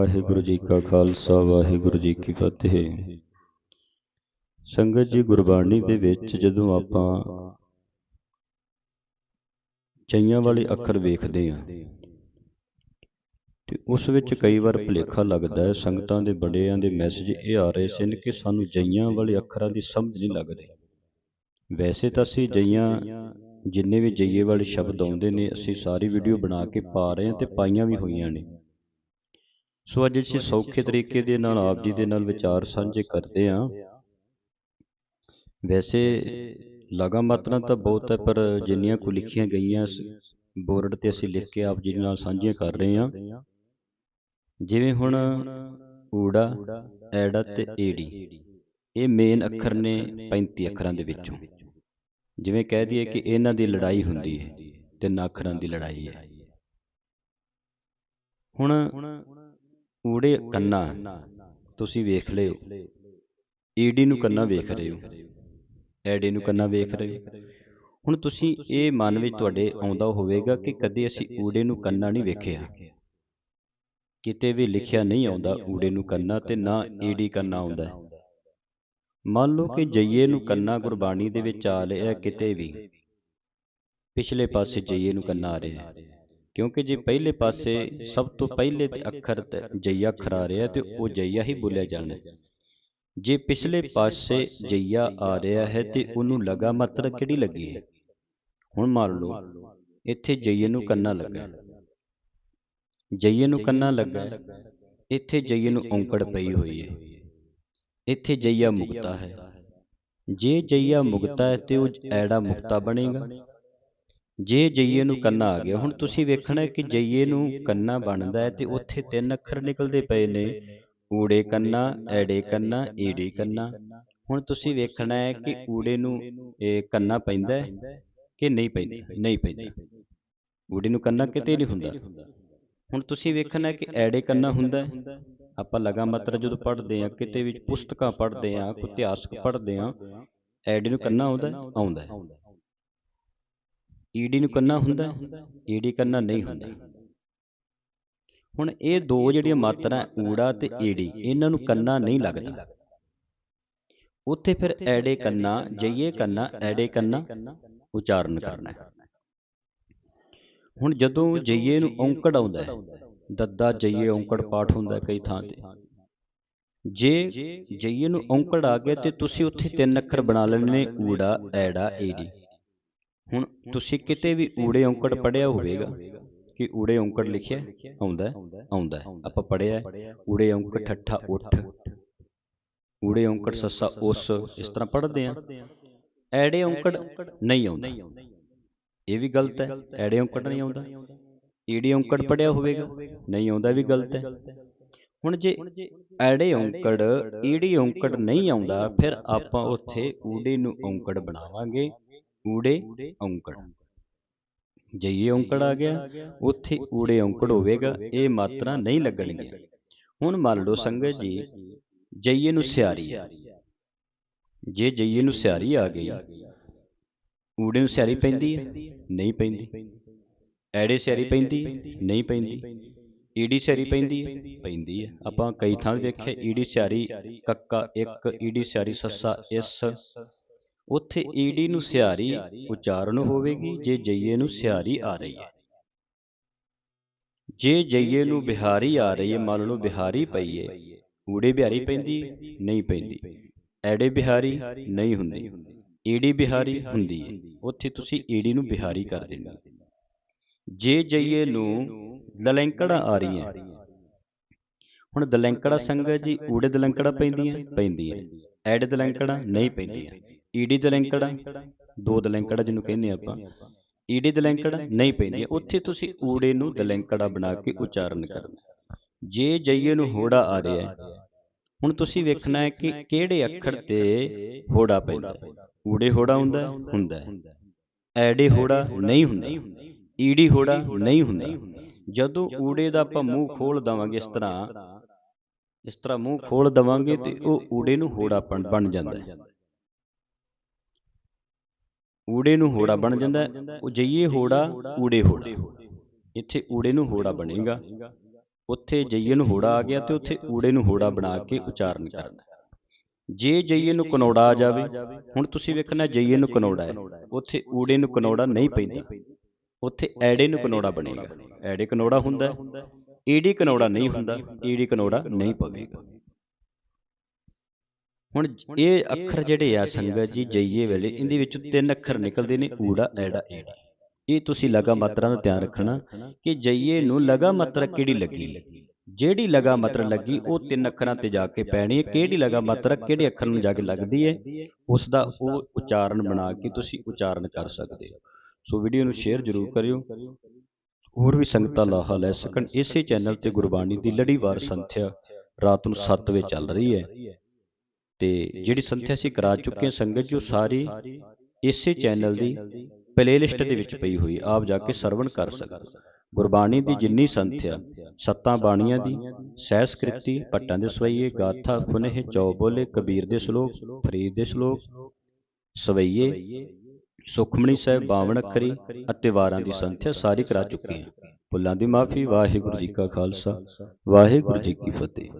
ਵਾਹਿਗੁਰੂ ਜੀ ਕਾ ਖਾਲਸਾ, ਵਾਹਿਗੁਰੂ ਜੀ ਕੀ ਫਤਿਹ। ਸੰਗਤ ਜੀ, ਗੁਰਬਾਣੀ ਦੇ ਵਿੱਚ ਜਦੋਂ ਆਪਾਂ ਚਈਆਂ ਵਾਲੇ ਅੱਖਰ ਵੇਖਦੇ ਹਾਂ, ਤੇ ਉਸ ਵਿੱਚ ਕਈ ਵਾਰ ਭੁਲੇਖਾ ਲੱਗਦਾ ਹੈ, ਸੰਗਤਾਂ ਦੇ ਬੜਿਆਂ ਦੇ ਮੈਸੇਜ ਇਹ ਆ ਰਹੇ ਸਨ ਕਿ ਸਾਨੂੰ ਜਈਆਂ ਵਾਲੇ ਅੱਖਰਾਂ ਦੀ ਸਮਝ ਨਹੀਂ ਲੱਗਦੀ। ਵੈਸੇ ਤਾਂ ਅਸੀਂ ਜਈਆਂ, ਜਿੰਨੇ ਵੀ ਜਈਏ ਵਾਲੇ ਸ਼ਬਦ ਆਉਂਦੇ ਨੇ, ਅਸੀਂ ਸਾਰੀ ਵੀਡੀਓ ਬਣਾ ਕੇ ਪਾ ਰਹੇ ਹਾਂ ਤੇ ਪਾਈਆਂ ਵੀ ਹੋਈਆਂ ਨੇ। ਸੋ ਅੱਜ ਅਸੀਂ ਸੌਖੇ ਤਰੀਕੇ ਦੇ ਨਾਲ ਆਪ ਜੀ ਦੇ ਨਾਲ ਵਿਚਾਰ ਸਾਂਝੇ ਕਰਦੇ ਹਾਂ। ਵੈਸੇ ਲਗਾ ਮਾਤਰਾ ਤਾਂ ਬਹੁਤ ਹੈ ਪਰ ਜਿੰਨੀਆਂ ਕੋ ਲਿਖੀਆਂ ਗਈਆਂ ਬੋਰਡ ਤੇ ਅਸੀਂ ਲਿਖ ਕੇ ਆਪ ਜੀ ਨਾਲ ਸਾਂਝੀਆਂ ਕਰ ਰਹੇ ਹਾਂ। ਜਿਵੇਂ ਹੁਣ ਊੜਾ ਐੜਾ ਤੇ ਏੜੀ। ਇਹ ਮੇਨ ਅੱਖਰ ਨੇ 35 ਅੱਖਰਾਂ ਦੇ ਵਿੱਚੋਂ। ਜਿਵੇਂ ਕਹਿ ਦਈਏ ਕਿ ਇਹਨਾਂ ਦੀ ਲੜਾਈ ਹੁੰਦੀ ਹੈ ਤਿੰਨ ਅੱਖਰਾਂ ਦੀ ਲੜਾਈ ਹੈ। ਹੁਣ ਊੜੇ ਕੰਨਾ ਤੁਸੀਂ ਵੇਖ ਲਿਓ। ਈਡੀ ਨੂੰ ਕੰਨਾ ਵੇਖ ਰਹੇ ਹੋ। ਐਡੀ ਨੂੰ ਕੰਨਾ ਵੇਖ ਰਹੇ ਹੋ। ਹੁਣ ਤੁਸੀਂ ਇਹ ਮਨ ਵਿੱਚ ਤੁਹਾਡੇ ਆਉਂਦਾ ਹੋਵੇਗਾ ਕਿ ਕਦੇ ਅਸੀਂ ਊੜੇ ਨੂੰ ਕੰਨਾ ਨਹੀਂ ਵੇਖਿਆ। ਕਿਤੇ ਵੀ ਲਿਖਿਆ ਨਹੀਂ ਆਉਂਦਾ ਊੜੇ ਨੂੰ ਕੰਨਾ ਤੇ ਨਾ ਈਡੀ ਕੰਨਾ ਆਉਂਦਾ ਮੰਨ ਲਓ ਕਿ ਜਈਏ ਨੂੰ ਕੰਨਾ ਗੁਰਬਾਣੀ ਦੇ ਵਿੱਚ ਆ ਲਿਆ ਕਿਤੇ ਵੀ। ਪਿਛਲੇ ਪਾਸੇ ਜਈਏ ਨੂੰ ਕੰਨਾ ਆ ਰਿਹਾ। ਹੈ ਕਿਉਂਕਿ ਜੇ ਪਹਿਲੇ ਪਾਸੇ ਸਭ ਤੋਂ ਪਹਿਲੇ ਅੱਖਰ ਤੇ ਜਈਆ ਅੱਖਰ ਆ ਰਿਹਾ ਤੇ ਉਹ ਜਈਆ ਹੀ ਬੋਲਿਆ ਜਾਣਾ। ਜੇ ਪਿਛਲੇ ਪਾਸੇ ਜਈਆ ਆ ਰਿਹਾ ਹੈ ਤੇ ਉਹਨੂੰ ਲਗਾ ਮਾਤਰਾ ਕਿਹੜੀ ਲੱਗੀ ਹੈ? ਹੁਣ ਮੰਨ ਲਓ ਇੱਥੇ ਜਈਏ ਨੂੰ ਕੰਨਾ ਲੱਗਾ ਜਈਏ ਨੂੰ ਕੰਨਾ ਲੱਗਾ ਇੱਥੇ ਜਈਏ ਨੂੰ ਔਂਕੜ ਪਈ ਹੋਈ ਹੈ। ਇੱਥੇ ਜਈਆ ਮੁਕਤਾ ਹੈ। ਜੇ ਜਈਆ ਮੁਕਤਾ ਹੈ ਤੇ ਉਹ ਐੜਾ ਮੁਕਤਾ ਬਣੇਗਾ। ਜੇ ਜਈਏ ਨੂੰ ਕੰਨਾ ਆ ਗਿਆ ਹੁਣ ਤੁਸੀਂ ਵੇਖਣਾ ਕਿ ਜਈਏ ਨੂੰ ਕੰਨਾ ਬਣਦਾ ਹੈ ਤੇ ਉੱਥੇ ਤਿੰਨ ਅੱਖਰ ਨਿਕਲਦੇ ਪਏ ਨੇ ਊੜੇ ਕੰਨਾ ਐੜੇ ਕੰਨਾ ਈੜੀ ਕੰਨਾ। ਹੁਣ ਤੁਸੀਂ ਵੇਖਣਾ ਹੈ ਕਿ ਊੜੇ ਨੂੰ ਇਹ ਕੰਨਾ ਪੈਂਦਾ ਹੈ ਕਿ ਨਹੀਂ ਪੈਂਦਾ? ਨਹੀਂ ਪੈਂਦਾ? ਊੜੇ ਨੂੰ ਕੰਨਾ ਕਿਤੇ ਨਹੀਂ ਹੁੰਦਾ। ਹੁਣ ਤੁਸੀਂ ਵੇਖਣਾ ਕਿ ਐੜੇ ਕੰਨਾ ਹੁੰਦਾ ਆਪਾਂ ਲਗਾ ਮਾਤਰਾ ਜਦੋਂ ਪੜ੍ਹਦੇ ਆ ਕਿਤੇ ਵੀ ਪੁਸਤਕਾਂ ਪੜ੍ਹਦੇ ਆ ਕੋਈ ਇਤਿਹਾਸਕ ਪੜ੍ਹਦੇ ਆ ਐੜੇ ਨੂੰ ਕੰਨਾ ਆਉਂਦਾ ਆਉਂਦਾ ਈਡੀ ਨੂੰ ਕੰਨਾ ਹੁੰਦਾ ਈਡੀ ਕੰਨਾ ਨਹੀਂ ਹੁੰਦਾ। ਹੁਣ ਇਹ ਦੋ ਜਿਹੜੀਆਂ ਮਾਤਰਾ ਊੜਾ ਤੇ ਈਡੀ ਇਹਨਾਂ ਨੂੰ ਕੰਨਾ ਨਹੀਂ ਲੱਗਦਾ। ਉੱਥੇ ਫਿਰ ਐੜੇ ਕੰਨਾ ਜਈਏ ਕੰਨਾ ਐੜੇ ਕੰਨਾ ਉਚਾਰਨ ਕਰਨਾ ਹੈ। ਹੁਣ ਜਦੋਂ ਜਈਏ ਨੂੰ ਔਂਕੜ ਆਉਂਦਾ ਹੈ ਦੱਦਾ ਜਈਏ ਔਂਕੜ ਪਾਠ ਹੁੰਦਾ ਕਈ ਥਾਂ ਤੇ। ਜੇ ਜਈਏ ਨੂੰ ਔਂਕੜ ਆ ਗਿਆ ਤੇ ਤੁਸੀਂ ਉੱਥੇ ਤਿੰਨ ਅੱਖਰ ਬਣਾ ਲੈਣੇ ਊੜਾ ਐੜਾ ਈੜੀ। ਹੁਣ ਤੁਸੀਂ ਕਿਤੇ ਵੀ ਊੜੇ ਔਂਕੜ ਪੜਿਆ ਹੋਵੇਗਾ ਕਿ ਊੜੇ ਔਂਕੜ ਲਿਖਿਆ ਆਉਂਦਾ ਆਉਂਦਾ ਆਪਾਂ ਪੜਿਆ ਊੜੇ ਔਂਕੜ ਠੱਠਾ ਉੱਠ। ਊੜੇ ਔਂਕੜ ਸੱਸਾ ਉਸ ਇਸ ਤਰ੍ਹਾਂ ਪੜ੍ਹਦੇ ਆ। ਐੜੇ ਔਂਕੜ ਨਹੀਂ ਆਉਂਦਾ। ਇਹ ਵੀ ਗਲਤ ਹੈ। ਐੜੇ ਔਂਕੜ ਨਹੀਂ ਆਉਂਦਾ। ਈੜੀ ਔਂਕੜ ਪੜਿਆ ਹੋਵੇਗਾ। ਨਹੀਂ ਆਉਂਦਾ ਵੀ ਗਲਤ ਹੈ। ਹੁਣ ਜੇ ਐੜੇ ਔਂਕੜ ਈੜੀ ਔਂਕੜ ਨਹੀਂ ਆਉਂਦਾ ਫਿਰ ਆਪਾਂ ਉੱਥੇ ਊੜੇ ਨੂੰ ਔਂਕੜ ਬਣਾਵਾਂਗੇ। ਊੜੇ ਔਂਕੜ। ਜਈਏ ਔਂਕੜ ਆ ਗਿਆ ਉੱਥੇ ਊੜੇ ਔਂਕੜ ਹੋਵੇਗਾ ਇਹ ਮਾਤਰਾ ਨਹੀਂ ਲੱਗਣਗੀਆਂ ਹੁਣ ਮੰਨ ਲਓ ਸੰਗਤ ਜੀ ਜਈਏ ਨੂੰ ਸਿਆਰੀ ਜੇ ਜਈਏ ਨੂੰ ਸਿਆਰੀ ਆ ਗਈ ਊੜੇ ਨੂੰ ਸਿਆਰੀ ਪੈਂਦੀ ਹੈ ਨਹੀਂ ਪੈਂਦੀ। ਐੜੇ ਸਿਆਰੀ ਪੈਂਦੀ? ਨਹੀਂ ਪੈਂਦੀ। ਈੜੀ ਸਿਆਰੀ ਪੈਂਦੀ ਹੈ ਪੈਂਦੀ ਹੈ ਆਪਾਂ ਕਈ ਥਾਂ ਵੇਖਿਆ ਈੜੀ ਸਿਆਰੀ ਕੱਕਾ ਇੱਕ ਈੜੀ ਸਿਆਰੀ ਸੱਸਾ ਇਸ। ਉੱਥੇ ਈਡੀ ਨੂੰ ਸਿਹਾਰੀ ਉਚਾਰਨ ਹੋਵੇਗੀ ਜੇ ਜਈਏ ਨੂੰ ਸਿਹਾਰੀ ਆ ਰਹੀ ਹੈ। ਜੇ ਜਈਏ ਨੂੰ ਬਿਹਾਰੀ ਆ ਰਹੀ ਹੈ ਮੰਨ ਲਓ ਬਿਹਾਰੀ ਪਈ ਹੈ। ਊੜੇ ਬਿਹਾਰੀ ਪੈਂਦੀ ਨਹੀਂ ਪੈਂਦੀ। ਐੜੇ ਬਿਹਾਰੀ ਨਹੀਂ ਹੁੰਦੀ। ਈਡੀ ਬਿਹਾਰੀ ਹੁੰਦੀ ਹੈ। ਉੱਥੇ ਤੁਸੀਂ ਈਡੀ ਨੂੰ ਬਿਹਾਰੀ ਕਰ ਦੇਣਾ ਜੇ ਜਈਏ ਨੂੰ ਦਲੈਂਕੜਾ ਆ ਰਹੀ ਹੈ। ਹੁਣ ਦਲੈਂਕੜਾ ਸੰਗਤ ਜੀ ਊੜੇ ਦਲੈਂਕੜਾ ਪੈਂਦੀਆਂ ਪੈਂਦੀਆਂ ਐੜੇ ਦਲੈਂਕੜਾ ਨਹੀਂ ਪੈਂਦੀਆਂ ਈਡੀ ਦਲੈਂਕੜਾ ਦੋ ਦਲੈਂਕੜਾ ਜਿਹਨੂੰ ਕਹਿੰਦੇ ਆਪਾਂ। ਈਡੀ ਦਲੈਂਕੜਾ ਨਹੀਂ ਪੈਂਦੀ ਉੱਥੇ ਤੁਸੀਂ ਊੜੇ ਨੂੰ ਦਲੈਂਕੜਾ ਬਣਾ ਕੇ ਉਚਾਰਨ ਕਰਨਾ। ਜੇ ਜਈਏ ਨੂੰ ਹੋੜਾ ਆ ਰਿਹਾ ਹੈ ਹੁਣ ਤੁਸੀਂ ਵੇਖਣਾ ਹੈ ਕਿ ਕਿਹੜੇ ਅੱਖਰ ਤੇ ਹੋੜਾ ਪੈਂਦਾ ਊੜੇ ਹੋੜਾ ਹੁੰਦਾ ਹੁੰਦਾ ਐੜੇ ਹੋੜਾ ਨਹੀਂ ਹੁੰਦਾ। ਈੜੀ ਹੋੜਾ ਨਹੀਂ ਹੁੰਦਾ। ਜਦੋਂ ਊੜੇ ਦਾ ਆਪਾਂ ਮੂੰਹ ਖੋਲ ਦਵਾਂਗੇ ਇਸ ਤਰ੍ਹਾਂ ਇਸ ਤਰ੍ਹਾਂ ਮੂੰਹ ਖੋਲ ਦਵਾਂਗੇ ਤੇ ਉਹ ਊੜੇ ਨੂੰ ਹੋੜਾ ਬਣ ਜਾਂਦਾ ਹੈ। ਊੜੇ ਨੂੰ ਹੋੜਾ ਬਣ ਜਾਂਦਾ ਉਹ ਜਈਏ ਹੋੜਾ ਊੜੇ ਹੋੜਾ। ਇੱਥੇ ਊੜੇ ਨੂੰ ਹੋੜਾ ਬਣੇਗਾ। ਉੱਥੇ ਜਈਏ ਨੂੰ ਹੋੜਾ ਆ ਗਿਆ ਤੇ ਉੱਥੇ ਊੜੇ ਨੂੰ ਹੋੜਾ ਬਣਾ ਕੇ ਉਚਾਰਨ ਕਰਨਾ। ਜੇ ਜਈਏ ਨੂੰ ਕਨੌੜਾ ਆ ਜਾਵੇ ਹੁਣ ਤੁਸੀਂ ਵੇਖਣਾ ਜਈਏ ਨੂੰ ਕਨੌੜਾ ਹੈ। ਉੱਥੇ ਊੜੇ ਨੂੰ ਕਨੌੜਾ ਨਹੀਂ ਪੈਂਦਾ। ਉੱਥੇ ਐੜੇ ਨੂੰ ਕਨੌੜਾ ਬਣੇਗਾ। ਐੜੇ ਕਨੌੜਾ ਹੁੰਦਾ ਈੜੀ ਕਨੌੜਾ ਨਹੀਂ ਹੁੰਦਾ। ਈੜੀ ਕਨੌੜਾ ਨਹੀਂ ਪਵੇਗਾ। ਹੁਣ ਇਹ ਅੱਖਰ ਜਿਹੜੇ ਆ ਸੰਗਤ ਜੀ ਜਈਏ ਵੇਲੇ ਇਹਦੇ ਵਿੱਚੋਂ ਤਿੰਨ ਅੱਖਰ ਨਿਕਲਦੇ ਨੇ ਊੜਾ ਐੜਾ ਈੜਾ ਇਹ ਤੁਸੀਂ ਲਗਾ ਮਾਤਰਾ ਦਾ ਧਿਆਨ ਰੱਖਣਾ ਕਿ ਜਈਏ ਨੂੰ ਲਗਾ ਮਾਤਰਾ ਕਿਹੜੀ ਲੱਗੀ? ਜਿਹੜੀ ਲਗਾ ਮਾਤਰਾ ਲੱਗੀ ਉਹ ਤਿੰਨ ਅੱਖਰਾਂ ਤੇ ਜਾ ਕੇ ਪੈਣੀ ਹੈ। ਕਿਹੜੀ ਲਗਾ ਮਾਤਰਾ ਕਿਹੜੇ ਅੱਖਰ ਨੂੰ ਜਾ ਕੇ ਲੱਗਦੀ ਹੈ ਉਸ ਦਾ ਉਹ ਉਚਾਰਨ ਬਣਾ ਕੇ ਤੁਸੀਂ ਉਚਾਰਨ ਕਰ ਸਕਦੇ ਹੋ। ਸੋ ਵੀਡੀਓ ਨੂੰ ਸ਼ੇਅਰ ਜ਼ਰੂਰ ਕਰਿਓ। ਹੋਰ ਵੀ ਸੰਗਤਾਂ ਲਾਹਾ ਲੈ ਸਕਣ। ਇਸੇ ਚੈਨਲ ਤੇ ਗੁਰਬਾਣੀ ਦੀ ਲੜੀਵਾਰ ਸੰਥਿਆ ਰਾਤ ਨੂੰ 7 ਵਜੇ ਚੱਲ ਰਹੀ ਹੈ ਤੇ ਜਿਹੜੀ ਸੰਥਿਆ ਅਸੀਂ ਕਰਾ ਚੁੱਕੇ ਹਾਂ ਸੰਗਤ ਜੀ ਉਹ ਸਾਰੀ ਇਸੇ ਚੈਨਲ ਦੀ ਪਲੇਲਿਸਟ ਦੇ ਵਿੱਚ ਪਈ ਹੋਈ। ਆਪ ਜਾ ਕੇ ਸਰਵਣ ਕਰ ਸਕਦੇ। ਗੁਰਬਾਣੀ ਦੀ ਜਿੰਨੀ ਸੰਥਿਆ ਸੱਤਾਂ ਬਾਣੀਆਂ ਦੀ ਸਹਿਸਕ੍ਰਿਤੀ ਭੱਟਾਂ ਦੇ ਸਵਈਏ ਗਾਥਾ ਫੁਨਹ ਚੌਬੋਲੇ ਕਬੀਰ ਦੇ ਸ਼ਲੋਕ ਫਰੀਦ ਦੇ ਸ਼ਲੋਕ ਸਵਈਏ ਸੁਖਮਣੀ ਸਾਹਿਬ ਬਾਵਨ ਅੱਖਰੀ ਅਤੇ ਵਾਰਾਂ ਦੀ ਸੰਥਿਆ ਸਾਰੀ ਕਰਾ ਚੁੱਕੇ ਹਾਂ ਭੁੱਲਾਂ ਦੀ ਮਾਫੀ ਵਾਹਿਗੁਰੂ ਜੀ ਕਾ ਖਾਲਸਾ ਵਾਹਿਗੁਰੂ ਜੀ ਕੀ ਫਤਿਹ